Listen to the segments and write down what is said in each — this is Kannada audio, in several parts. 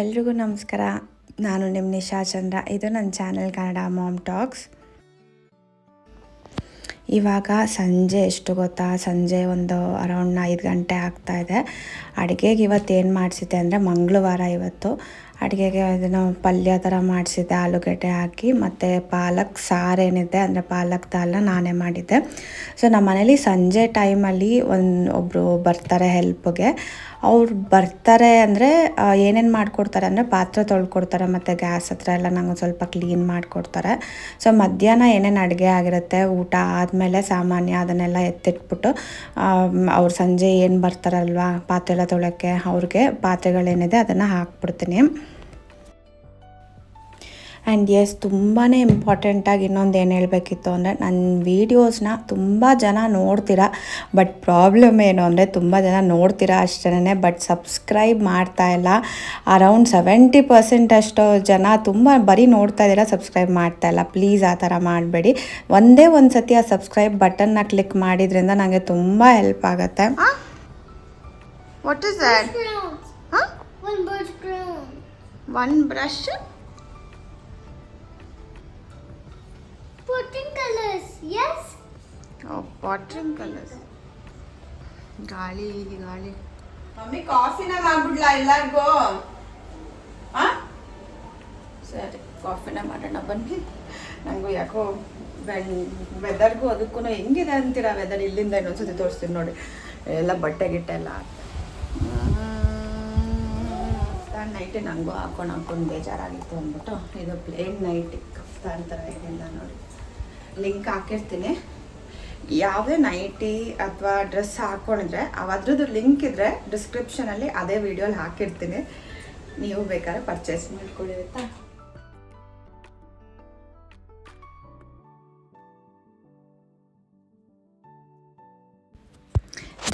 ಎಲ್ರಿಗೂ ನಮಸ್ಕಾರ. ನಾನು ನಿಮ್ಮ ನಿಶಾ ಚಂದ್ರ. ಇದು ನನ್ನ ಚಾನೆಲ್ ಕನ್ನಡ ಮಾಮ್ ಟಾಕ್ಸ್. ಇವಾಗ ಸಂಜೆ ಎಷ್ಟು ಗೊತ್ತಾ? ಸಂಜೆ ಒಂದು ಅರೌಂಡ್ ಐದು ಗಂಟೆ ಆಗ್ತಾ ಇದೆ. ಅಡುಗೆಗೆ ಇವತ್ತು ಏನು ಮಾಡಿಸಿದ್ದೆ ಅಂದರೆ ಮಂಗಳವಾರ ಇವತ್ತು. ಅಡುಗೆಗೆ ಅದನ್ನು ಪಲ್ಯ ಥರ ಮಾಡಿಸಿದ್ದೆ, ಆಲೂಗಡ್ಡೆ ಹಾಕಿ, ಮತ್ತು ಪಾಲಕ್ ಸಾರು ಏನಿದೆ ಅಂದರೆ ಪಾಲಕ್ ದಾಲ್ನ ನಾನೇ ಮಾಡಿದ್ದೆ. ಸೊ ನಮ್ಮ ಮನೇಲಿ ಸಂಜೆ ಟೈಮಲ್ಲಿ ಒಂದು ಒಬ್ಬರು ಬರ್ತಾರೆ ಹೆಲ್ಪ್ಗೆ ಅವ್ರು ಬರ್ತಾರೆ ಅಂದರೆ ಏನೇನು ಮಾಡಿಕೊಡ್ತಾರೆ ಅಂದರೆ ಪಾತ್ರೆ ತೊಳ್ಕೊಡ್ತಾರೆ ಮತ್ತು ಗ್ಯಾಸ್ ಹತ್ರ ಎಲ್ಲ ನಂಗೆ ಸ್ವಲ್ಪ ಕ್ಲೀನ್ ಮಾಡಿಕೊಡ್ತಾರೆ. ಸೊ ಮಧ್ಯಾಹ್ನ ಏನೇನು ಅಡುಗೆ ಆಗಿರುತ್ತೆ, ಊಟ ಆದಮೇಲೆ ಸಾಮಾನ್ಯ ಅದನ್ನೆಲ್ಲ ಎತ್ತಿಟ್ಬಿಟ್ಟು ಅವ್ರು ಸಂಜೆ ಏನು ಬರ್ತಾರಲ್ವಾ ಪಾತ್ರೆ ಎಲ್ಲ ತೊಳೆಯೋಕ್ಕೆ ಅವ್ರಿಗೆ ಪಾತ್ರೆಗಳೇನಿದೆ ಅದನ್ನು ಹಾಕ್ಬಿಡ್ತೀನಿ. ಆ್ಯಂಡ್ ಎಸ್ ತುಂಬಾ ಇಂಪಾರ್ಟೆಂಟಾಗಿ ಇನ್ನೊಂದು ಏನು ಹೇಳಬೇಕಿತ್ತು ಅಂದರೆ ನನ್ನ ವೀಡಿಯೋಸ್ನ ತುಂಬ ಜನ ನೋಡ್ತೀರಾ ಬಟ್ ಪ್ರಾಬ್ಲಮ್ ಏನು ಅಂದರೆ ತುಂಬ ಜನ ನೋಡ್ತೀರಾ ಅಷ್ಟೇ ಬಟ್ ಸಬ್ಸ್ಕ್ರೈಬ್ ಮಾಡ್ತಾ ಇಲ್ಲ. ಅರೌಂಡ್ ಸೆವೆಂಟಿ ಪರ್ಸೆಂಟ್ ಅಷ್ಟು ಜನ ತುಂಬ ಬರೀ ನೋಡ್ತಾ ಇದ್ದೀರಾ ಸಬ್ಸ್ಕ್ರೈಬ್ ಮಾಡ್ತಾ ಇಲ್ಲ. ಪ್ಲೀಸ್ ಆ ಥರ ಮಾಡಬೇಡಿ. ಒಂದೇ ಒಂದು ಸತಿ ಆ ಸಬ್ಸ್ಕ್ರೈಬ್ ಬಟನ್ನ ಕ್ಲಿಕ್ ಮಾಡಿದ್ರಿಂದ ನನಗೆ ತುಂಬ ಹೆಲ್ಪ್ ಆಗುತ್ತೆ. What is. One brush Putting colors. Yes. Watering colours ಗಾಳಿ ಗಾಳಿ. ಮಮ್ಮಿ ಕಾಫಿನ ಮಾಡ್ಬಿಡ್ಲಾ? ಎಲ್ಲರಿಗೂ ಆ? ಸರಿ ಕಾಫಿನ ಮಾಡೋಣ ಬನ್ನಿ. ನನಗೂ ಯಾಕೋ ವೆದರ್ಗೂ ಅದಕ್ಕೂ ಹೆಂಗಿದೆ ಅಂತೀರಾ ವೆದರ್ ಇಲ್ಲಿಂದ ಇನ್ನೊಂದ್ಸತಿ ತೋರಿಸ್ತೀನಿ ನೋಡಿ. ಎಲ್ಲ ಬಟ್ಟೆ ಗಿಟ್ಟೆ ಎಲ್ಲ ಕಫ್ತಾನ್ ನೈಟಿ ನನಗೂ ಹಾಕೊಂಡು ಹಾಕೊಂಡು ಬೇಜಾರಾಗಿತ್ತು ಅಂದ್ಬಿಟ್ಟು. ಇದು ಪ್ಲೇನ್ ನೈಟಿ ಕಫ್ತಾನ್ ಥರ ಏನಿಲ್ಲ ನೋಡಿ. ಲಿಂಕ್ ಹಾಕಿರ್ತೀನಿ. ಯಾವುದೇ ನೈಟಿ ಅಥವಾ ಡ್ರೆಸ್ ಹಾಕ್ಕೊಂಡಿದ್ರೆ ಅದ್ರದ್ದು ಲಿಂಕ್ ಇದ್ರೆ ಡಿಸ್ಕ್ರಿಪ್ಷನಲ್ಲಿ ಅದೇ ವಿಡಿಯೋಲಿ ಹಾಕಿರ್ತೀನಿ. ನೀವು ಬೇಕಾದ್ರೆ ಪರ್ಚೇಸ್ ಮಾಡ್ಕೊಳ್ಳಿ, ಆಯ್ತಾ?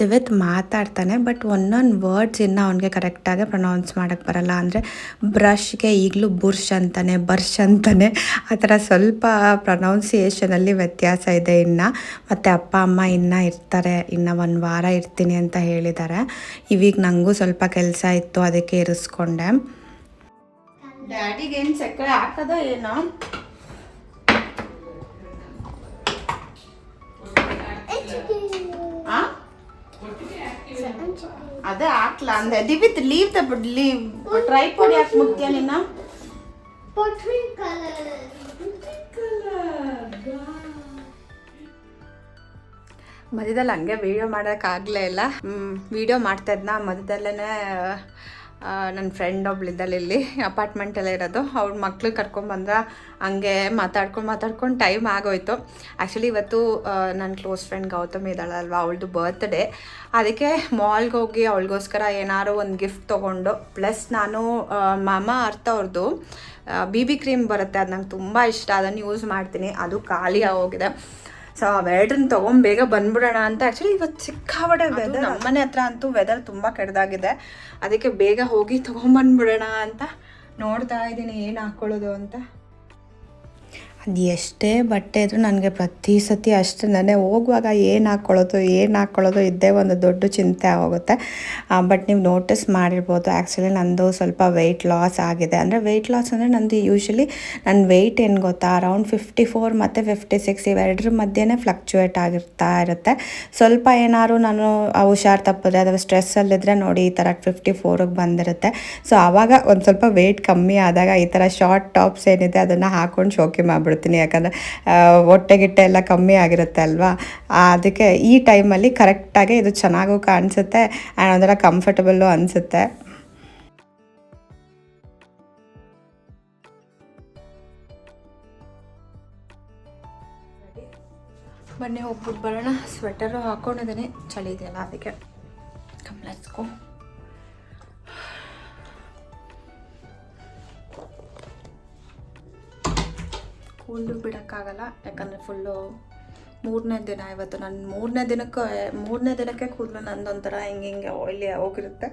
ದಿವಿತ್ ಮಾತಾಡ್ತಾನೆ ಬಟ್ ಒಂದೊಂದು ವರ್ಡ್ಸ್ ಇನ್ನು ಅವನಿಗೆ ಕರೆಕ್ಟಾಗಿ ಪ್ರೊನೌನ್ಸ್ ಮಾಡೋಕ್ಕೆ ಬರಲ್ಲ. ಅಂದರೆ ಬ್ರಷ್ಗೆ ಈಗಲೂ ಬುರ್ಷ್ ಅಂತಾನೆ ಬರ್ಷ್ ಅಂತಾನೆ ಆ ಥರ ಸ್ವಲ್ಪ ಪ್ರೊನೌನ್ಸಿಯೇಷನಲ್ಲಿ ವ್ಯತ್ಯಾಸ ಇದೆ ಇನ್ನು. ಮತ್ತು ಅಪ್ಪ, ಅಮ್ಮ ಇನ್ನೂ ಇರ್ತಾರೆ, ಇನ್ನು ಒಂದು ವಾರ ಇರ್ತೀನಿ ಅಂತ ಹೇಳಿದ್ದಾರೆ ಇವೀಗ ನನಗೂ ಸ್ವಲ್ಪ ಕೆಲಸ ಇತ್ತು, ಅದಕ್ಕೆ ಇರಿಸ್ಕೊಂಡೆ. ಡ್ಯಾಡಿಗೆ ಏನು ಸಕ್ಕರೆ ಹಾಕದ ಏನೋ? ಅದೇ ಹಾಕ್ಲ ಅಂದೆ. Divith leave the leave try ಪೋಡಿ ಯಾಕೆ ಮುಗ್ತೀಯ ನಿನ್ನ. ಮಧ್ಯದಲ್ಲಿ ಹಂಗೆ ವೀಡಿಯೋ ಮಾಡೋಕ್ಕಾಗಲೇ ಇಲ್ಲ. ವೀಡಿಯೋ ಮಾಡ್ತಾ ಇದ್ನ. ಮಧ್ಯದಲ್ಲೇ ನನ್ನ ಫ್ರೆಂಡ್ ಒಬ್ಳಿದ್ದಲ್ಲ ಇಲ್ಲಿ ಅಪಾರ್ಟ್ಮೆಂಟಲ್ಲೇ ಇರೋದು. ಅವ್ರ ಮಕ್ಳು ಕರ್ಕೊಂಬಂದ್ರ ಹಂಗೆ ಮಾತಾಡ್ಕೊಂಡು ಮಾತಾಡ್ಕೊಂಡು ಟೈಮ್ ಆಗೋಯ್ತು. ಆ್ಯಕ್ಚುಲಿ ಇವತ್ತು ನನ್ನ ಕ್ಲೋಸ್ ಫ್ರೆಂಡ್ ಗೌತಮ್ ಇದ್ದಾಳಲ್ವ ಅವಳದು ಬರ್ತ್ಡೇ ಅದಕ್ಕೆ ಮಾಲ್ಗೆ ಹೋಗಿ ಅವಳಿಗೋಸ್ಕರ ಏನಾದ್ರು ಒಂದು ಗಿಫ್ಟ್ ತೊಗೊಂಡು ಪ್ಲಸ್ ನಾನು ಮಾಮ ಅರ್ಥ ಅವ್ರದ್ದು ಬಿ ಬಿ ಕ್ರೀಮ್ ಬರುತ್ತೆ, ಅದು ನಂಗೆ ತುಂಬ ಇಷ್ಟ ಅದನ್ನು ಯೂಸ್ ಮಾಡ್ತೀನಿ. ಅದು ಖಾಲಿ ಆಗೋಗಿದೆ ಸೊ ಅವೆರಡನ್ನ ತಗೊಂಡ್ ಬೇಗ ಬಂದ್ಬಿಡೋಣ ಅಂತ ಆ್ಯಕ್ಚುಲಿ ಇವತ್ತು ಸಿಕ್ಕಾಬಡೆ ವೆದರ್ ನಮ್ಮನೆ ಹತ್ರ ಅಂತೂ ವೆದರ್ ತುಂಬ ಕೆಡ್ದಾಗಿದೆ. ಅದಕ್ಕೆ ಬೇಗ ಹೋಗಿ ತೊಗೊಂಬಂದ್ಬಿಡೋಣ ಅಂತ ನೋಡ್ತಾ ಇದ್ದೀನಿ. ಏನು ಹಾಕ್ಕೊಳ್ಳೋದು ಅಂತ? ಅದು ಎಷ್ಟೇ ಬಟ್ಟೆ ಇದ್ರೂ ನನಗೆ ಪ್ರತಿ ಸತಿ ಅಷ್ಟು. ನನಗೆ ಹೋಗುವಾಗ ಏನು ಹಾಕ್ಕೊಳ್ಳೋದು ಏನು ಹಾಕ್ಕೊಳ್ಳೋದು ಇದ್ದೇ ಒಂದು ದೊಡ್ಡ ಚಿಂತೆ ಆಗೋಗುತ್ತೆ. ಬಟ್ ನೀವು ನೋಟಿಸ್ ಮಾಡಿರ್ಬೋದು. ಆ್ಯಕ್ಚುಲಿ ನಂದು ಸ್ವಲ್ಪ ವೆಯ್ಟ್ ಲಾಸ್ ಆಗಿದೆ. ಅಂದರೆ ವೆಯ್ಟ್ ಲಾಸ್ ಅಂದರೆ ನಂದು ಯೂಶ್ವಲಿ ನನ್ನ ವೆಯ್ಟ್ ಏನು ಗೊತ್ತಾ? ಅರೌಂಡ್ ಫಿಫ್ಟಿ ಫೋರ್ ಮತ್ತು ಫಿಫ್ಟಿ ಸಿಕ್ಸ್ ಇವೆರಡರ ಮಧ್ಯೆ ಫ್ಲಕ್ಚುಯೇಟ್ ಆಗಿರ್ತಾ ಇರುತ್ತೆ. ಸ್ವಲ್ಪ ಏನಾದ್ರು ನಾನು ಹುಷಾರು ತಪ್ಪಿದ್ರೆ ಅಥವಾ ಸ್ಟ್ರೆಸ್ಸಲ್ಲಿದ್ದರೆ ನೋಡಿ ಈ ಥರ ಫಿಫ್ಟಿ ಫೋರಿಗೆ ಬಂದಿರುತ್ತೆ. ಸೊ ಆವಾಗ ಒಂದು ಸ್ವಲ್ಪ ವೆಯ್ಟ್ ಕಮ್ಮಿ ಆದಾಗ ಈ ಥರ ಶಾರ್ಟ್ ಟಾಪ್ಸ್ ಏನಿದೆ ಅದನ್ನು ಹಾಕೊಂಡು ಶೋಕಿ ಮಾಡಿಬಿಡ್ತೀನಿ ಯಾಕಂದರೆ ಹೊಟ್ಟೆ ಗಿಟ್ಟೆ ಎಲ್ಲ ಕಮ್ಮಿ ಆಗಿರುತ್ತೆ ಅಲ್ವಾ? ಅದಕ್ಕೆ ಈ ಟೈಮಲ್ಲಿ ಕರೆಕ್ಟಾಗಿ ಇದು ಚೆನ್ನಾಗೂ ಕಾಣಿಸುತ್ತೆ ಆ್ಯಂಡ್ ಒಂಥರ ಕಂಫರ್ಟಬಲ್ಲು ಅನಿಸುತ್ತೆ. ಬನ್ನಿ ಹೋಗ್ಬಿಟ್ಟು ಬರೋಣ. ಸ್ವೆಟರು ಹಾಕೊಂಡಿದ್ದೀನಿ. ಚಳಿ ಇದೆಯಲ್ಲ ಅದಕ್ಕೆ. ಕಮ್ಲಸ್ಕೊ ಕೂದಲು ಬಿಡೋಕ್ಕಾಗಲ್ಲ. ಯಾಕಂದರೆ ಫುಲ್ಲು ಮೂರನೇ ದಿನ ಇವತ್ತು. ನನ್ನ ಮೂರನೇ ದಿನಕ್ಕೆ ಮೂರನೇ ದಿನಕ್ಕೆ ಕೂದಲು ನಂದೊಂಥರ ಹಿಂಗೆ ಹಿಂಗೆ ಆಯಿಲಿ ಹೋಗಿರುತ್ತೆ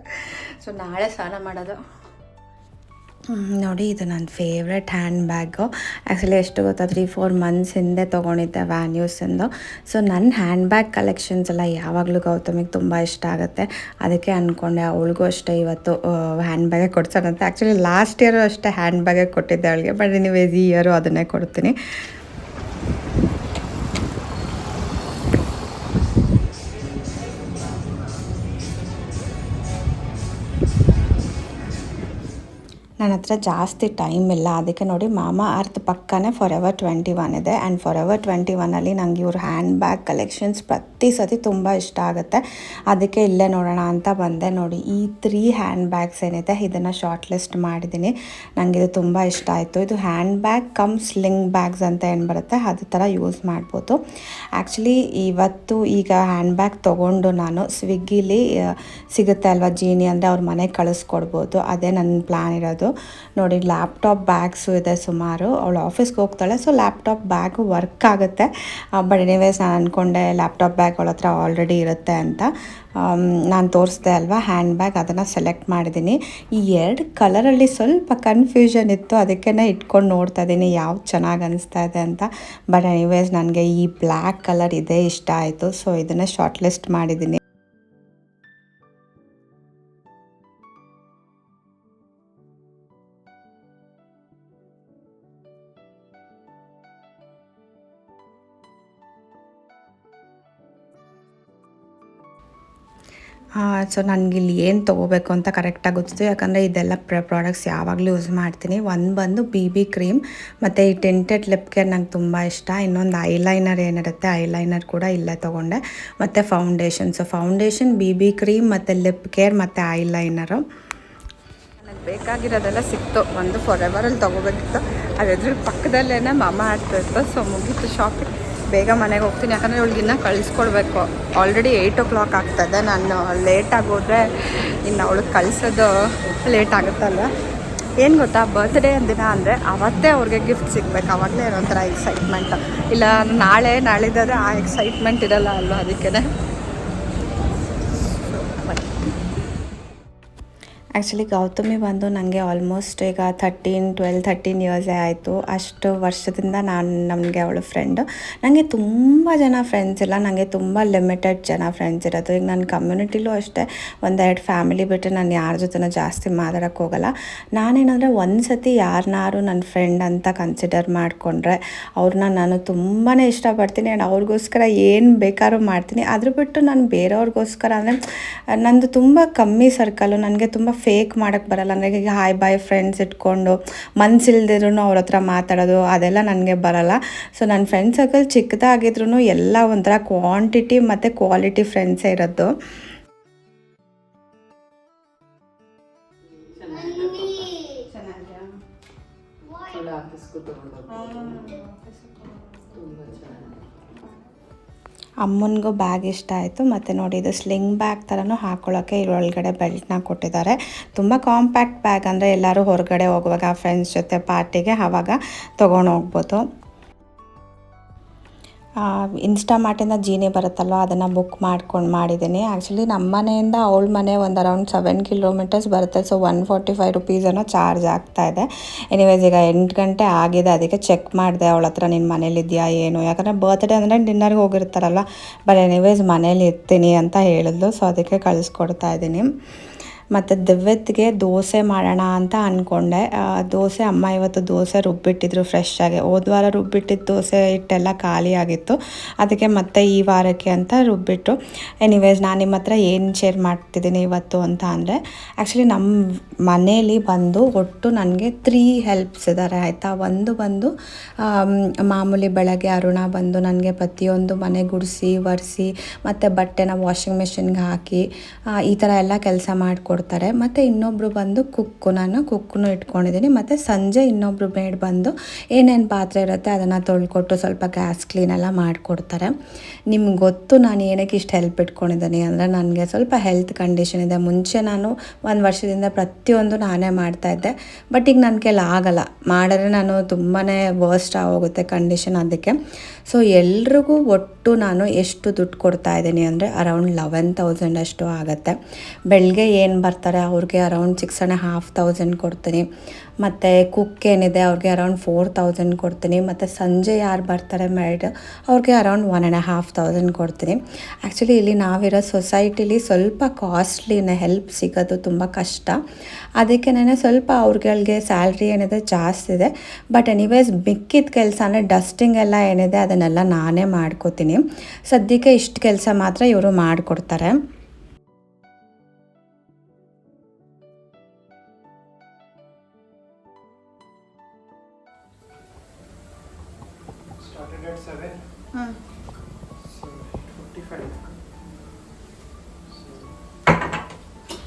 ಸೊ ನಾಳೆ ಸ್ನಾನ ಮಾಡೋದು. ನೋಡಿ, ಇದು ನನ್ನ ಫೇವ್ರೆಟ್ ಹ್ಯಾಂಡ್ ಬ್ಯಾಗು ಆ್ಯಕ್ಚುಲಿ ಎಷ್ಟು ಗೊತ್ತಾ ತ್ರೀ ಫೋರ್ ಮಂತ್ಸ್ ಹಿಂದೆ ತೊಗೊಂಡಿದ್ದೆ ವ್ಯಾನ್ಯೂಸಿಂದು ಸೊ ನನ್ನ ಹ್ಯಾಂಡ್ ಬ್ಯಾಗ್ ಕಲೆಕ್ಷನ್ಸ್ ಎಲ್ಲ ಯಾವಾಗಲೂ ಗೌತಮಿಗೆ ತುಂಬ ಇಷ್ಟ ಆಗುತ್ತೆ. ಅದಕ್ಕೆ ಅಂದ್ಕೊಂಡೆ ಅವಳಿಗೂ ಅಷ್ಟೇ ಇವತ್ತು ಹ್ಯಾಂಡ್ ಬ್ಯಾಗೇ ಕೊಡ್ಸೋಣಂತೆ. ಆ್ಯಕ್ಚುಲಿ ಲಾಸ್ಟ್ ಇಯರು ಅಷ್ಟೇ ಹ್ಯಾಂಡ್ ಬ್ಯಾಗೇ ಕೊಟ್ಟಿದ್ದೆ ಅವಳಿಗೆ. ಬಟ್ ನೀವು ಈ ಇಯರು ಅದನ್ನೇ ಕೊಡ್ತೀನಿ. ನನ್ನ ಹತ್ರ ಜಾಸ್ತಿ ಟೈಮ್ ಇಲ್ಲ. ಅದಕ್ಕೆ ನೋಡಿ ಮಾಮಾ ಅರ್ಥ್ ಪಕ್ಕನೇ ಫಾರ್ ಎವರ್ ಟ್ವೆಂಟಿ ಒನ್ ಇದೆ. ಆ್ಯಂಡ್ ಫಾರ್ ಎವರ್ ಟ್ವೆಂಟಿ ಒನ್ನಲ್ಲಿ ನಂಗೆ ಇವ್ರ ಹ್ಯಾಂಡ್ ಬ್ಯಾಗ್ ಕಲೆಕ್ಷನ್ಸ್ ಪ್ರತಿ ಸತಿ ತುಂಬ ಇಷ್ಟ ಆಗುತ್ತೆ. ಅದಕ್ಕೆ ಇಲ್ಲೇ ನೋಡೋಣ ಅಂತ ಬಂದೆ. ನೋಡಿ ಈ ತ್ರೀ ಹ್ಯಾಂಡ್ ಬ್ಯಾಗ್ಸ್ ಏನಿದೆ, ಇದನ್ನು ಶಾರ್ಟ್ ಲಿಸ್ಟ್ ಮಾಡಿದ್ದೀನಿ. ನನಗೆ ಇದು ತುಂಬ ಇಷ್ಟ ಆಯಿತು. ಇದು hand bag cum sling bags ಅಂತ ಏನು ಬರುತ್ತೆ, ಅದು ಥರ ಯೂಸ್ ಮಾಡ್ಬೋದು. ಆ್ಯಕ್ಚುಲಿ ಇವತ್ತು ಈಗ ಹ್ಯಾಂಡ್ ಬ್ಯಾಗ್ ತೊಗೊಂಡು ನಾನು ಸ್ವಿಗ್ಗಿಲಿ ಸಿಗುತ್ತೆ ಅಲ್ವಾ ಜೀನಿ ಅಂದರೆ ಅವ್ರ ಮನೆಗೆ ಕಳಿಸ್ಕೊಡ್ಬೋದು. ಅದೇ ನನ್ನ ಪ್ಲ್ಯಾನ್ ಇರೋದು. ನೋಡಿ ಲ್ಯಾಪ್ಟಾಪ್ ಬ್ಯಾಗ್ಸು ಇದೆ ಸುಮಾರು. ಅವಳು ಆಫೀಸ್ಗೆ ಹೋಗ್ತಾಳೆ ಸೊ ಲ್ಯಾಪ್ಟಾಪ್ ಬ್ಯಾಗು ವರ್ಕ್ ಆಗುತ್ತೆ. ಬಟ್ ಎನಿವೇಸ್ ನಾನು ಅಂದ್ಕೊಂಡೆ ಲ್ಯಾಪ್ಟಾಪ್ ಬ್ಯಾಗ್ ಅವಳ ಹತ್ರ ಆಲ್ರೆಡಿ ಇರುತ್ತೆ ಅಂತ. ನಾನು ತೋರಿಸ್ದೆ ಅಲ್ವಾ ಹ್ಯಾಂಡ್ ಬ್ಯಾಗ್ ಅದನ್ನು ಸೆಲೆಕ್ಟ್ ಮಾಡಿದ್ದೀನಿ ಈ ಎರಡು ಕಲರಲ್ಲಿ ಸ್ವಲ್ಪ ಕನ್ಫ್ಯೂಷನ್ ಇತ್ತು ಅದಕ್ಕೆ ಇಟ್ಕೊಂಡು ನೋಡ್ತಾ ಇದ್ದೀನಿ ಯಾವ್ದು ಚೆನ್ನಾಗಿ ಅನಿಸ್ತಾ ಇದೆ ಅಂತ. ಬಟ್ ಎನಿವೇಸ್ ನನಗೆ ಈ ಬ್ಲ್ಯಾಕ್ ಕಲರ್ ಇದೇ ಇಷ್ಟ ಆಯಿತು ಸೊ ಇದನ್ನು ಶಾರ್ಟ್ ಲಿಸ್ಟ್ ಮಾಡಿದ್ದೀನಿ ಸೊ ನನಗೆ ಇಲ್ಲಿ ಏನು ತೊಗೋಬೇಕು ಅಂತ ಕರೆಕ್ಟಾಗಿ ಗೊತ್ತಿತ್ತು. ಯಾಕಂದರೆ ಇದೆಲ್ಲ ಪ್ರ ಪ್ರಾಡಕ್ಟ್ಸ್ ಯಾವಾಗಲೂ ಯೂಸ್ ಮಾಡ್ತೀನಿ. ಒಂದು ಬಂದು ಬಿ ಬಿ ಕ್ರೀಮ್ ಮತ್ತು ಈ ಟೆಂಟೆಡ್ ಲಿಪ್ ಕೇರ್ ನಂಗೆ ತುಂಬ ಇಷ್ಟ. ಇನ್ನೊಂದು ಐಲೈನರ್ ಏನಿರುತ್ತೆ ಐಲೈನರ್ ಕೂಡ ಇಲ್ಲೇ ತೊಗೊಂಡೆ. ಮತ್ತು foundation so foundation B B cream ಮತ್ತು ಲಿಪ್ ಕೇರ್ ಮತ್ತು ಐಲೈನರು ನನಗೆ ಬೇಕಾಗಿರೋದೆಲ್ಲ ಸಿಕ್ತು. ಒಂದು ಫಾರ್ ಎವರಲ್ಲಿ ತೊಗೋಬೇಕಿತ್ತು. ಅದ್ರ ಪಕ್ಕದಲ್ಲೇ ಮಾಮ ಆಡ್ತಿತ್ತು ಸೊ ಮುಗೀತು ಶಾಪಿಂಗ್ ಬೇಗ ಮನೆಗೆ ಹೋಗ್ತೀನಿ. ಯಾಕಂದರೆ ಇವಳಿಗಿನ್ನ ಕಳಿಸ್ಕೊಡ್ಬೇಕು. ಆಲ್ರೆಡಿ ಏಯ್ಟ್ ಓ ಕ್ಲಾಕ್ ಆಗ್ತದೆ ನಾನು ಲೇಟಾಗಿ ಹೋದರೆ ಇನ್ನು ಅವಳಿಗೆ ಕಳಿಸೋದು ಲೇಟ್ ಆಗುತ್ತಲ್ಲ. ಏನು ಗೊತ್ತಾ? ಬರ್ತ್ಡೇ ದಿನ ಅಂದರೆ ಅವತ್ತೇ ಅವ್ರಿಗೆ ಗಿಫ್ಟ್ ಸಿಗ್ಬೇಕು. ಆವಾಗಲೇ ಏನೊಂಥರ ಎಕ್ಸೈಟ್ಮೆಂಟ್ ಇಲ್ಲ, ನಾಳೆ, ನಾಳಿದ್ದಾದ್ರೆ ಆ ಎಕ್ಸೈಟ್ಮೆಂಟ್ ಇರಲ್ಲ ಅಲ್ವಾ ಅದಕ್ಕೆ ಆ್ಯಕ್ಚುಲಿ ಗೌತಮಿ ಬಂದು ನನಗೆ ಆಲ್ಮೋಸ್ಟ್ ಈಗ ಥರ್ಟೀನ್ ಟ್ವೆಲ್ ಥರ್ಟೀನ್ ಇಯರ್ಸೇ ಆಯಿತು. ಅಷ್ಟು ವರ್ಷದಿಂದ ನಾನು ನಮಗೆ ಅವಳು ಫ್ರೆಂಡು ನನಗೆ ತುಂಬ ಜನ ಫ್ರೆಂಡ್ಸ್ ಇಲ್ಲ. ನನಗೆ ತುಂಬ ಲಿಮಿಟೆಡ್ ಜನ ಫ್ರೆಂಡ್ಸ್ ಇರೋದು. ಈಗ ನನ್ನ ಕಮ್ಯುನಿಟಿಲೂ ಅಷ್ಟೇ ಒಂದೆರಡು ಫ್ಯಾಮಿಲಿ ಬಿಟ್ಟರೆ ನಾನು ಯಾರ ಜೊತೆನೂ ಜಾಸ್ತಿ ಮಾತಾಡೋಕ್ಕೆ ಹೋಗಲ್ಲ. ನಾನೇನಂದರೆ ಒಂದು ಸತಿ ಯಾರನ್ನಾರು ನನ್ನ ಫ್ರೆಂಡ್ ಅಂತ ಕನ್ಸಿಡರ್ ಮಾಡಿಕೊಂಡ್ರೆ ಅವ್ರನ್ನ ನಾನು ತುಂಬಾ ಇಷ್ಟಪಡ್ತೀನಿ ಆ್ಯಂಡ್ ಅವ್ರಿಗೋಸ್ಕರ ಏನು ಬೇಕಾದ್ರೂ ಮಾಡ್ತೀನಿ. ಅದ್ರ ಬಿಟ್ಟು ನಾನು ಬೇರೆಯವ್ರಿಗೋಸ್ಕರ ಅಂದರೆ ನಂದು ತುಂಬ ಕಮ್ಮಿ ಸರ್ಕಲ್ಲು ನನಗೆ ತುಂಬ ಫೇಕ್ ಮಾಡೋಕ್ಕೆ ಬರಲ್ಲ. ಅಂದರೆ ಈಗ ಹಾಯ್ ಬಾಯ್ ಫ್ರೆಂಡ್ಸ್ ಇಟ್ಕೊಂಡು ಮನ್ಸಿಲ್ದಿದ್ರು ಅವ್ರ ಹತ್ರ ಮಾತಾಡೋದು ಅದೆಲ್ಲ ನನಗೆ ಬರಲ್ಲ. ಸೊ ನನ್ನ ಫ್ರೆಂಡ್ ಸರ್ಕಲ್ ಚಿಕ್ಕದಾಗಿದ್ರು ಎಲ್ಲ ಒಂಥರ ಕ್ವಾಂಟಿಟಿ ಮತ್ತು ಕ್ವಾಲಿಟಿ ಫ್ರೆಂಡ್ಸೇ ಇರೋದು. ಅಮ್ಮನಿಗೂ ಬ್ಯಾಗ್ ಇಷ್ಟ ಆಯಿತು. ಮತ್ತು ನೋಡಿ ಇದು ಸ್ಲಿಂಗ್ ಬ್ಯಾಗ್ ಥರನೂ ಹಾಕೊಳ್ಳೋಕ್ಕೆ ಇದರೊಳಗಡೆ ಬೆಲ್ಟ್ನ ಕೊಟ್ಟಿದ್ದಾರೆ. ತುಂಬ ಕಾಂಪ್ಯಾಕ್ಟ್ ಬ್ಯಾಗ್ ಅಂದರೆ ಎಲ್ಲರೂ ಹೊರಗಡೆ ಹೋಗುವಾಗ ಫ್ರೆಂಡ್ಸ್ ಜೊತೆ ಪಾರ್ಟಿಗೆ ಆವಾಗ ತೊಗೊಂಡು ಹೋಗ್ಬೋದು. ಇನ್ಸ್ಟಾಮಾರ್ಟಿಂದ ಜೀನಿ ಬರುತ್ತಲ್ವ, ಅದನ್ನು ಬುಕ್ ಮಾಡ್ಕೊಂಡು ಮಾಡಿದ್ದೀನಿ. ಆ್ಯಕ್ಚುಲಿ ನಮ್ಮ ಮನೆಯಿಂದ ಅವಳ ಮನೆ ಒಂದು ಅರೌಂಡ್ ಸೆವೆನ್ ಕಿಲೋಮೀಟರ್ಸ್ ಬರುತ್ತೆ ಸೊ ಒನ್ ಫಾರ್ಟಿ ಫೈವ್ ರುಪೀಸನ್ನು ಚಾರ್ಜ್ ಆಗ್ತಾ ಇದೆ. ಎನಿವೇಸ್ ಈಗ ಎಂಟು ಗಂಟೆ ಆಗಿದೆ, ಅದಕ್ಕೆ ಚೆಕ್ ಮಾಡಿದೆ, ಅವಳ ಹತ್ರ ನಿನ್ನ ಮನೇಲಿದೆಯಾ ಏನು? ಯಾಕಂದರೆ ಬರ್ತ್ಡೇ ಅಂದರೆ ಡಿನ್ನರ್ಗೆ ಹೋಗಿರ್ತಾರಲ್ಲ. ಬಟ್ ಎನಿವೇಸ್ ಮನೇಲಿ ಇರ್ತೀನಿ ಅಂತ ಹೇಳಿದ್ಲು ಸೊ ಅದಕ್ಕೆ ಕಳಿಸ್ಕೊಡ್ತಾ ಇದ್ದೀನಿ. ಮತ್ತು ದಿವ್ಯತ್ಗೆ ದೋಸೆ ಮಾಡೋಣ ಅಂತ ಅಂದ್ಕೊಂಡೆ ದೋಸೆ ಅಮ್ಮ ಇವತ್ತು ದೋಸೆ ರುಬ್ಬಿಟ್ಟಿದ್ರು ಫ್ರೆಶ್ ಆಗಿ. ಹೋದ ವಾರ ರುಬ್ಬಿಟ್ಟಿದ್ದ ದೋಸೆ ಹಿಟ್ಟೆಲ್ಲ ಖಾಲಿ ಆಗಿತ್ತು. ಅದಕ್ಕೆ ಮತ್ತೆ ಈ ವಾರಕ್ಕೆ ಅಂತ ರುಬ್ಬಿಟ್ಟು ಎನಿವೇಸ್ ನಾನು ನಿಮ್ಮ ಹತ್ರ ಏನು ಶೇರ್ ಮಾಡ್ತಿದ್ದೀನಿ ಇವತ್ತು ಅಂತ ಅಂದರೆ ಆ್ಯಕ್ಚುಲಿ ನಮ್ಮ ಮನೇಲಿ ಬಂದು ಒಟ್ಟು ನನಗೆ ತ್ರೀ ಹೆಲ್ಪ್ಸ್ ಇದ್ದಾರೆ ಆಯಿತಾ? ಒಂದು ಬಂದು ಮಾಮೂಲಿ ಬೆಳಗ್ಗೆ ಅರುಣ ಬಂದು ನನಗೆ ಪ್ರತಿಯೊಂದು ಮನೆ ಗುಡಿಸಿ, ಒರೆಸಿ, ಮತ್ತು ಬಟ್ಟೆನ ವಾಷಿಂಗ್ ಮೆಷಿನ್ಗೆ ಹಾಕಿ ಈ ಥರ ಎಲ್ಲ ಕೆಲಸ ಮಾಡಿಕೊಡ್ತಾರೆ. ಮತ್ತು ಇನ್ನೊಬ್ಬರು ಬಂದು ಕುಕ್ಕು. ನಾನು ಕುಕ್ಕನ್ನು ಇಟ್ಕೊಂಡಿದ್ದೀನಿ. ಮತ್ತು ಸಂಜೆ ಇನ್ನೊಬ್ಬರು ಮೇಡ್ ಬಂದು ಏನೇನು ಪಾತ್ರೆ ಇರುತ್ತೆ ಅದನ್ನು ತೊಳ್ಕೊಟ್ಟು ಸ್ವಲ್ಪ ಗ್ಯಾಸ್ ಕ್ಲೀನ್ ಎಲ್ಲ ಮಾಡಿಕೊಡ್ತಾರೆ. ನಿಮ್ಗೆ ಗೊತ್ತು ನಾನು ಏನಕ್ಕೆ ಇಷ್ಟು ಹೆಲ್ಪ್ ಇಟ್ಕೊಂಡಿದ್ದೀನಿ ಅಂದರೆ ನನಗೆ ಸ್ವಲ್ಪ ಹೆಲ್ತ್ ಕಂಡೀಷನ್ ಇದೆ. ಮುಂಚೆ ನಾನು ಒಂದು ವರ್ಷದಿಂದ ಪ್ರತಿಯೊಂದು ನಾನೇ ಮಾಡ್ತಾಯಿದ್ದೆ ಬಟ್ ಈಗ ನನ್ನ ಕೈಲಿ ಆಗಲ್ಲ. ಮಾಡಿದ್ರೆ ನಾನು ತುಂಬಾ ವರ್ಸ್ಟ್ ಆಗೋಗುತ್ತೆ ಕಂಡೀಷನ್ ಅದಕ್ಕೆ. ಸೊ ಎಲ್ರಿಗೂ ಒಟ್ಟು ನಾನು ಎಷ್ಟು ದುಡ್ಡು ಕೊಡ್ತಾ ಇದ್ದೀನಿ ಅಂದರೆ ಅರೌಂಡ್ ಲೆವೆನ್ ತೌಸಂಡ್ ಅಷ್ಟು ಆಗುತ್ತೆ. ಬೆಳಗ್ಗೆ ಏನು ಬರ್ತಾರೆ, ಅವ್ರಿಗೆ around six and half thousand ಕೊಡ್ತೀನಿ. ಮತ್ತು ಕುಕ್ ಏನಿದೆ, ಅವ್ರಿಗೆ ಅರೌಂಡ್ ಫೋರ್ ತೌಸಂಡ್ ಕೊಡ್ತೀನಿ. ಮತ್ತು ಸಂಜೆ ಯಾರು ಬರ್ತಾರೆ ಮ್ಯಾರಿಡ್ ಅವ್ರಿಗೆ around one and half thousand ಕೊಡ್ತೀನಿ. ಆ್ಯಕ್ಚುಲಿ ಇಲ್ಲಿ ನಾವಿರೋ ಸೊಸೈಟಿಲಿ ಸ್ವಲ್ಪ ಕಾಸ್ಟ್ಲಿನೇ ಹೆಲ್ಪ್ ಸಿಗೋದು ತುಂಬ ಕಷ್ಟ. ಅದಕ್ಕೆ ನಾನು ಸ್ವಲ್ಪ ಅವ್ರುಗಳಿಗೆ ಸ್ಯಾಲ್ರಿ ಏನಿದೆ ಜಾಸ್ತಿ ಇದೆ. ಬಟ್ ಎನಿವೇಸ್ ಮಿಕ್ಕಿದ ಕೆಲಸ ಅಂದರೆ ಡಸ್ಟಿಂಗ್ ಎಲ್ಲ ಏನಿದೆ, ಅದನ್ನೆಲ್ಲ ನಾನೇ ಮಾಡ್ಕೋತೀನಿ. ಸದ್ಯಕ್ಕೆ ಇಷ್ಟು ಕೆಲಸ ಮಾತ್ರ ಇವರು ಮಾಡಿಕೊಡ್ತಾರೆ. Started at 7 so 55 so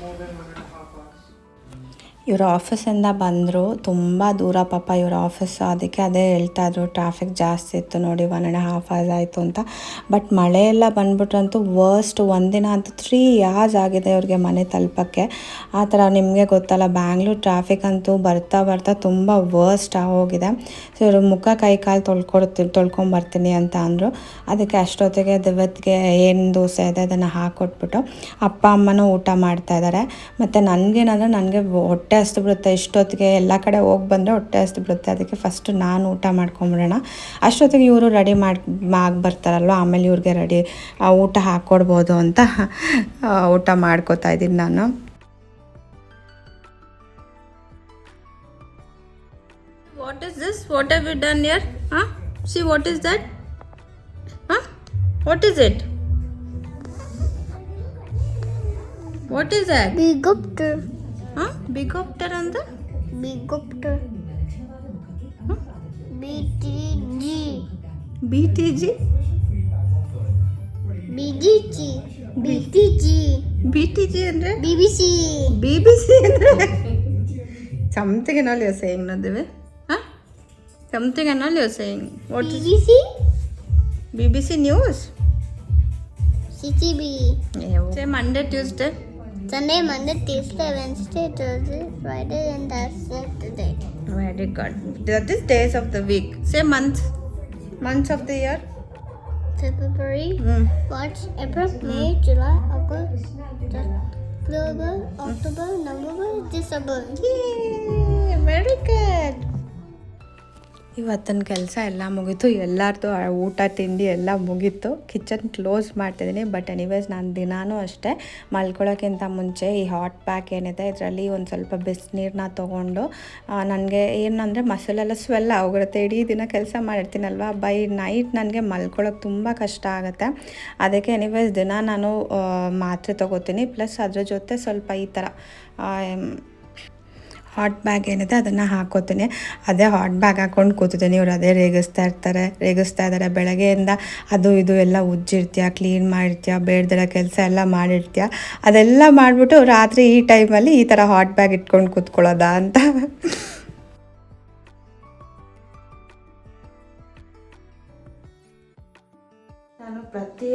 more than one and a half hours ಇವ್ರ ಆಫೀಸಿಂದ ಬಂದರು. ತುಂಬ ದೂರ ಪಾಪ ಇವ್ರ ಆಫೀಸ್. ಅದಕ್ಕೆ ಅದೇ ಹೇಳ್ತಾ ಇದ್ರು ಟ್ರಾಫಿಕ್ ಜಾಸ್ತಿ ಇತ್ತು ನೋಡಿ ಒನ್ ಆ್ಯಂಡ್ ಹಾಫ್ ಅವರ್ಸ್ ಆಯಿತು ಅಂತ. ಬಟ್ ಮಳೆ ಎಲ್ಲ ಬಂದ್ಬಿಟ್ರಂತೂ ವರ್ಸ್ಟ್ ಒಂದಿನ ಅಂತೂ ತ್ರೀ ಯಾರ್ಸ್ ಆಗಿದೆ ಇವ್ರಿಗೆ ಮನೆ ತಲುಪಕ್ಕೆ. ಆ ಥರ ನಿಮಗೆ ಗೊತ್ತಲ್ಲ ಬ್ಯಾಂಗ್ಳೂರ್ ಟ್ರಾಫಿಕ್ ಅಂತೂ ಬರ್ತಾ ಬರ್ತಾ ತುಂಬ ವರ್ಸ್ಟ್ ಆಗೋಗಿದೆ. ಸೊ ಇವರು ಮುಖ, ಕೈ, ಕಾಲು ತೊಳ್ಕೊಡ್ತೀನಿ ತೊಳ್ಕೊಂಬರ್ತೀನಿ ಅಂತ ಅಂದರು. ಅದಕ್ಕೆ ಅಷ್ಟೊತ್ತಿಗೆ ದಿವತ್ಗೆ ಏನು ದೋಸೆ ಇದೆ ಅದನ್ನು ಹಾಕ್ಕೊಟ್ಬಿಟ್ಟು ಅಪ್ಪ ಅಮ್ಮನೂ ಊಟ ಮಾಡ್ತಾ ಇದ್ದಾರೆ ಮತ್ತು ನನಗೇನಂದ್ರೆ ನನಗೆ ಹೊಟ್ಟೆ ಹಸ್ದು ಬಿಡುತ್ತೆ ಇಷ್ಟೊತ್ತಿಗೆ ಎಲ್ಲ ಕಡೆ ಹೋಗಿ ಬಂದರೆ ಹೊಟ್ಟೆ ಹಸ್ತು ಬಿಡುತ್ತೆ ಅದಕ್ಕೆ ಫಸ್ಟ್ ನಾನು ಊಟ ಮಾಡ್ಕೊಂಬಿಡೋಣ ಅಷ್ಟೊತ್ತಿಗೆ ಇವರು ರೆಡಿ ಮಾಡಿ ಆಗಿ ಬರ್ತಾರಲ್ವ ಆಮೇಲೆ ಇವ್ರಿಗೆ ರೆಡಿ ಊಟ ಹಾಕ್ಕೊಡ್ಬೋದು ಅಂತ ಊಟ ಮಾಡ್ಕೋತಾ ಇದ್ದೀನಿ ನಾನು what is this what have What is this? What have you done here? Huh? See, what is that? Huh? What ಬಿಗೋಪ್ಟರ್ ಅಂದ್ರೆ? ಬಿಗೋಪ್ಟರ್ B T G B T G BGG B T G B T G ಅಂದ್ರೆ? B B C B B C ಅಂದ್ರೆ? ಸಂತೆಗೆ ನಾಳೆ ಯೋಸ ಹೆಂಗ್ ನದಿವೆ ಸಂತೆಗೆ ನಾಳೆ ಯೋಸ ಹೆಂಗ್ what B B C B B C news C T B Monday Tuesday Sunday, Monday, Tuesday, Wednesday, Thursday, Friday, and that's Saturday. Very good. That is days of the week. Say month. Months of the year. February, Mm. March, April, May, July, August, October, October, November, December. Yay, very. ಇವತ್ತಿನ ಕೆಲಸ ಎಲ್ಲ ಮುಗೀತು. ಎಲ್ಲರದು ಊಟ, ತಿಂಡಿ ಎಲ್ಲ ಮುಗೀತು. ಕಿಚನ್ ಕ್ಲೋಸ್ ಮಾಡ್ತಿದ್ದೀನಿ. ಬಟ್ ಎನಿವೇಸ್ ನಾನು ದಿನಾನೂ ಅಷ್ಟೇ ಮಲ್ಕೊಳ್ಳೋಕ್ಕಿಂತ ಮುಂಚೆ ಈ ಹಾಟ್ ಪ್ಯಾಕ್ ಏನಿದೆ, ಇದರಲ್ಲಿ ಒಂದು ಸ್ವಲ್ಪ ಬಿಸಿನೀರನ್ನ ತೊಗೊಂಡು ನನಗೆ ಏನಂದರೆ ಮಸಲೆಲ್ಲ ಸ್ವೆಲ್ ಆಗೋಗುತ್ತೆ. ಇಡೀ ದಿನ ಕೆಲಸ ಮಾಡಿರ್ತೀನಲ್ವ? ಬೈ ನೈಟ್ ನನಗೆ ಮಲ್ಕೊಳ್ಳೋಕೆ ತುಂಬ ಕಷ್ಟ ಆಗುತ್ತೆ. ಅದಕ್ಕೆ ಎನಿವೇಸ್ ದಿನ ನಾನು ಮಾತ್ರೆ ತೊಗೋತೀನಿ. ಪ್ಲಸ್ ಅದ್ರ ಜೊತೆ ಸ್ವಲ್ಪ ಈ ಥರ ಹಾಟ್ ಬ್ಯಾಗ್ ಏನಿದೆ ಅದನ್ನು ಹಾಕೋತೀನಿ. ಅದೇ ಹಾಟ್ ಬ್ಯಾಗ್ ಹಾಕೊಂಡು ಕೂತಿದ್ದೀನಿ. ಇವರು ಅದೇ ರೇಗಿಸ್ತಾ ಇರ್ತಾರೆ. ರೇಗಿಸ್ತಾ ಇದ್ದಾರೆ ಬೆಳಗ್ಗೆಯಿಂದ ಅದು ಇದು ಎಲ್ಲ ಉಜ್ಜಿರ್ತೀಯ ಕ್ಲೀನ್ ಮಾಡಿರ್ತೀಯ, ಬೇಡ್ದಿರೋ ಕೆಲಸ ಎಲ್ಲ ಮಾಡಿರ್ತೀಯ. ಅದೆಲ್ಲ ಮಾಡಿಬಿಟ್ಟು ರಾತ್ರಿ ಈ ಟೈಮಲ್ಲಿ ಈ ಥರ ಹಾಟ್ ಬ್ಯಾಗ್ ಇಟ್ಕೊಂಡು ಕೂತ್ಕೊಳ್ಳೋದಾ ಅಂತ. ನಾನು ಪ್ರತಿ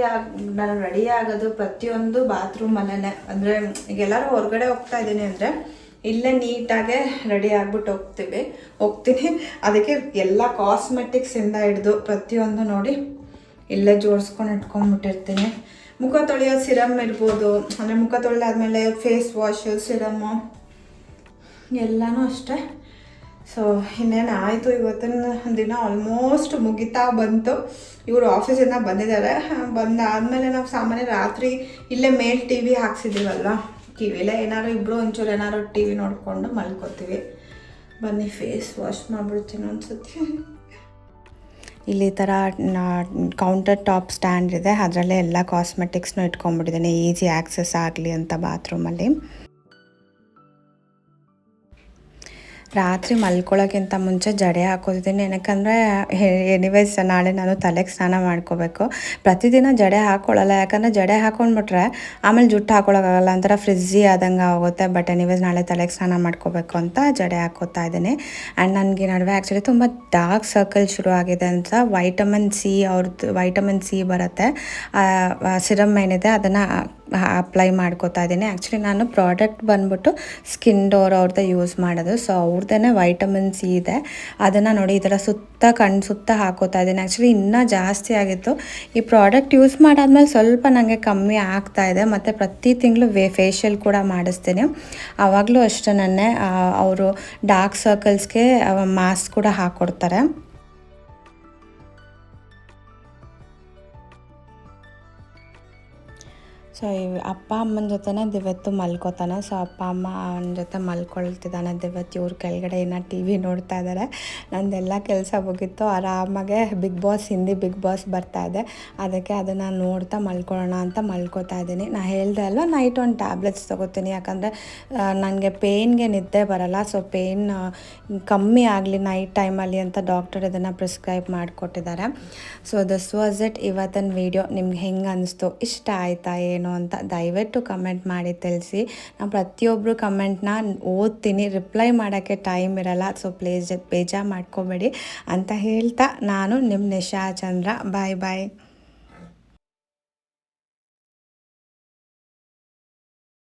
ನಾನು ರೆಡಿ ಆಗೋದು ಪ್ರತಿಯೊಂದು ಬಾತ್ರೂಮಲ್ಲೇ ಅಂದರೆ ಈಗ ಎಲ್ಲರೂ ಹೊರಗಡೆ ಹೋಗ್ತಾ ಇದ್ದೀನಿ ಅಂದರೆ ಇಲ್ಲೇ ನೀಟಾಗೆ ರೆಡಿ ಆಗ್ಬಿಟ್ಟು ಹೋಗ್ತೀವಿ. ಹೋಗ್ತೀನಿ. ಅದಕ್ಕೆ ಎಲ್ಲ ಕಾಸ್ಮೆಟಿಕ್ಸಿಂದ ಹಿಡಿದು ಪ್ರತಿಯೊಂದು ನೋಡಿ ಇಲ್ಲೇ ಜೋಡಿಸ್ಕೊಂಡು ಇಟ್ಕೊಂಡ್ಬಿಟ್ಟಿರ್ತೀನಿ. ಮುಖ ತೊಳೆಯೋ ಸಿರಮ್ ಇರ್ಬೋದು, ಅಂದರೆ ಮುಖ ತೊಳೆದಾದ್ಮೇಲೆ ಫೇಸ್ ವಾಶು ಸಿರಮ್ಮು ಎಲ್ಲನೂ ಅಷ್ಟೇ. ಸೊ ಇನ್ನೇನು ಆಯಿತು ಇವತ್ತಿನ ದಿನ? ಆಲ್ಮೋಸ್ಟ್ ಮುಗಿತಾ ಬಂತು. ಇವರು ಆಫೀಸಿಂದ ಬಂದಿದ್ದಾರೆ. ಬಂದಾದಮೇಲೆ ನಾವು ಸಾಮಾನ್ಯ ರಾತ್ರಿ ಇಲ್ಲೇ ಮೇಲ್ ಟಿ ವಿ ಹಾಕ್ಸಿದ್ದೀವಲ್ವ ಕಿವಿಲೇ ಏನಾದ್ರು ಇಬ್ಬರು ಒಂಚೂರು ಏನಾದ್ರು ಟಿ ವಿ ನೋಡಿಕೊಂಡು ಮಲ್ಕೋತೀವಿ. ಬನ್ನಿ ಫೇಸ್ ವಾಶ್ ಮಾಡಿಬಿಡ್ತೀನಿ ಅನ್ಸುತ್ತೆ ಇಲ್ಲಿ ಥರ ಕೌಂಟರ್ ಟಾಪ್ ಸ್ಟ್ಯಾಂಡ್ ಇದೆ. ಅದರಲ್ಲೇ ಎಲ್ಲ ಕಾಸ್ಮೆಟಿಕ್ಸ್ನೂ ಇಟ್ಕೊಂಡ್ಬಿಟ್ಟಿದ್ದೀನಿ. ಈಸಿ ಆ್ಯಕ್ಸಸ್ ಆಗಲಿ ಅಂತ ಬಾತ್ರೂಮಲ್ಲಿ ರಾತ್ರಿ ಮಲ್ಕೊಳ್ಳೋಕ್ಕಿಂತ ಮುಂಚೆ ಜಡೆ ಹಾಕೋತಿದ್ದೀನಿ. ಏನಕ್ಕಂದರೆ ಎನಿವೇಸ್ ನಾಳೆ ನಾನು ತಲೆಗೆ ಸ್ನಾನ ಮಾಡ್ಕೋಬೇಕು. ಪ್ರತಿದಿನ ಜಡೆ ಹಾಕ್ಕೊಳ್ಳಲ್ಲ ಯಾಕಂದರೆ ಜಡೆ ಹಾಕೊಂಡ್ಬಿಟ್ರೆ ಆಮೇಲೆ ಜುಟ್ಟು ಹಾಕೊಳ್ಳೋಕ್ಕಾಗಲ್ಲ. ಒಂಥರ ಫ್ರಿಜ್ಜಿ ಆದಂಗೆ ಆಗುತ್ತೆ. ಬಟ್ ಎನಿವೇಸ್ ನಾಳೆ ತಲೆಗೆ ಸ್ನಾನ ಮಾಡ್ಕೋಬೇಕು ಅಂತ ಜಡೆ ಹಾಕೋತಾ ಇದ್ದೀನಿ. ಆ್ಯಂಡ್ ನನಗೆ ನಡುವೆ ಆ್ಯಕ್ಚುಲಿ ತುಂಬ ಡಾರ್ಕ್ ಸರ್ಕಲ್ ಶುರು ಆಗಿದೆ ಅಂತ ವೈಟಮಿನ್ ಸಿ ಅವ್ರದ್ದು ವೈಟಮಿನ್ ಸಿ ಬರುತ್ತೆ. ಸಿರಮ್ ಏನಿದೆ ಅದನ್ನು ಅಪ್ಲೈ ಮಾಡ್ಕೋತಾ ಇದ್ದೀನಿ. ಆ್ಯಕ್ಚುಲಿ ನಾನು ಪ್ರಾಡಕ್ಟ್ ಬಂದ್ಬಿಟ್ಟು ಸ್ಕಿನ್ ಡೋರ್ ಅವ್ರದ್ದೇ ಯೂಸ್ ಮಾಡೋದು. ಸೊ ಅವ್ರದ್ದೇ ವೈಟಮಿನ್ ಸಿ ಇದೆ. ಅದನ್ನು ನೋಡಿ ಈ ಥರ ಸುತ್ತ ಕಣ್ಣು ಸುತ್ತ ಹಾಕೋತಾ ಇದ್ದೀನಿ. ಆ್ಯಕ್ಚುಲಿ ಇನ್ನೂ ಜಾಸ್ತಿ ಆಗಿತ್ತು. ಈ ಪ್ರಾಡಕ್ಟ್ ಯೂಸ್ ಮಾಡಾದ್ಮೇಲೆ ಸ್ವಲ್ಪ ನನಗೆ ಕಮ್ಮಿ ಆಗ್ತಾ ಇದೆ. ಮತ್ತು ಪ್ರತಿ ತಿಂಗಳು ಫೇಶಿಯಲ್ ಕೂಡ ಮಾಡಿಸ್ತೀನಿ. ಆವಾಗಲೂ ಅಷ್ಟೇ ನನ್ನೇ ಅವರು ಡಾರ್ಕ್ ಸರ್ಕಲ್ಸ್ಗೆ ಮಾಸ್ಕ್ ಕೂಡ ಹಾಕ್ಕೊಡ್ತಾರೆ ಸೊ ಅಪ್ಪ ಅಮ್ಮನ ಜೊತೆನೇ ದಿವತ್ತು ಮಲ್ಕೋತಾನೆ. ಸೊ ಅಪ್ಪ ಅಮ್ಮ ಅವನ ಜೊತೆ ಮಲ್ಕೊಳ್ತಿದ್ದಾನೆ. ದಿವತ್ತು ಇವ್ರ ಕೆಳಗಡೆ ಏನೋ ಟಿ ವಿ ನೋಡ್ತಾ ಇದ್ದಾರೆ ನಂದೆಲ್ಲ ಕೆಲಸ ಹೋಗಿತ್ತು ಆರಾಮಾಗೆ Bigg Boss, Hindi Bigg Boss ಬರ್ತಾ ಇದೆ. ಅದಕ್ಕೆ ಅದನ್ನು ನೋಡ್ತಾ ಮಲ್ಕೊಳ್ಳೋಣ ಅಂತ ಮಲ್ಕೋತಾ ಇದ್ದೀನಿ. ನಾ ಹೇಳ್ದೆ ಅಲ್ವ, ನೈಟ್ ಒಂದು ಟ್ಯಾಬ್ಲೆಟ್ಸ್ ತೊಗೋತೀನಿ. ಯಾಕಂದರೆ ನನಗೆ ಪೇಯ್ನ್ಗೆ ನಿದ್ದೆ ಬರಲ್ಲ. ಸೊ ಪೇಯ್ನ್ ಕಮ್ಮಿ ಆಗಲಿ ನೈಟ್ ಟೈಮಲ್ಲಿ ಅಂತ ಡಾಕ್ಟರ್ ಇದನ್ನು ಪ್ರಿಸ್ಕ್ರೈಬ್ ಮಾಡಿಕೊಟ್ಟಿದ್ದಾರೆ. So this was it. ಇವತ್ತಿನ ವೀಡಿಯೋ ನಿಮ್ಗೆ ಹೆಂಗೆ ಅನಿಸ್ತು? ಇಷ್ಟ ಆಯಿತಾ ಏನು ಅಂತ ದಯವಿಟ್ಟು ಕಮೆಂಟ್ ಮಾಡಿ ತಿಳಿಸಿ. ನಾನು ಪ್ರತಿಯೊಬ್ಬರು ಕಮೆಂಟ್ನ ಓದ್ತೀನಿ ರಿಪ್ಲೈ ಮಾಡೋಕ್ಕೆ ಟೈಮ್ ಇರಲ್ಲ ಸೊ ಪ್ಲೇಜ್ ಬೇಜಾರು ಮಾಡ್ಕೋಬೇಡಿ ಅಂತ ಹೇಳ್ತಾ ನಾನು ನಿಮ್ಮ ನಿಶಾ ಚಂದ್ರ. ಬಾಯ್ ಬಾಯ್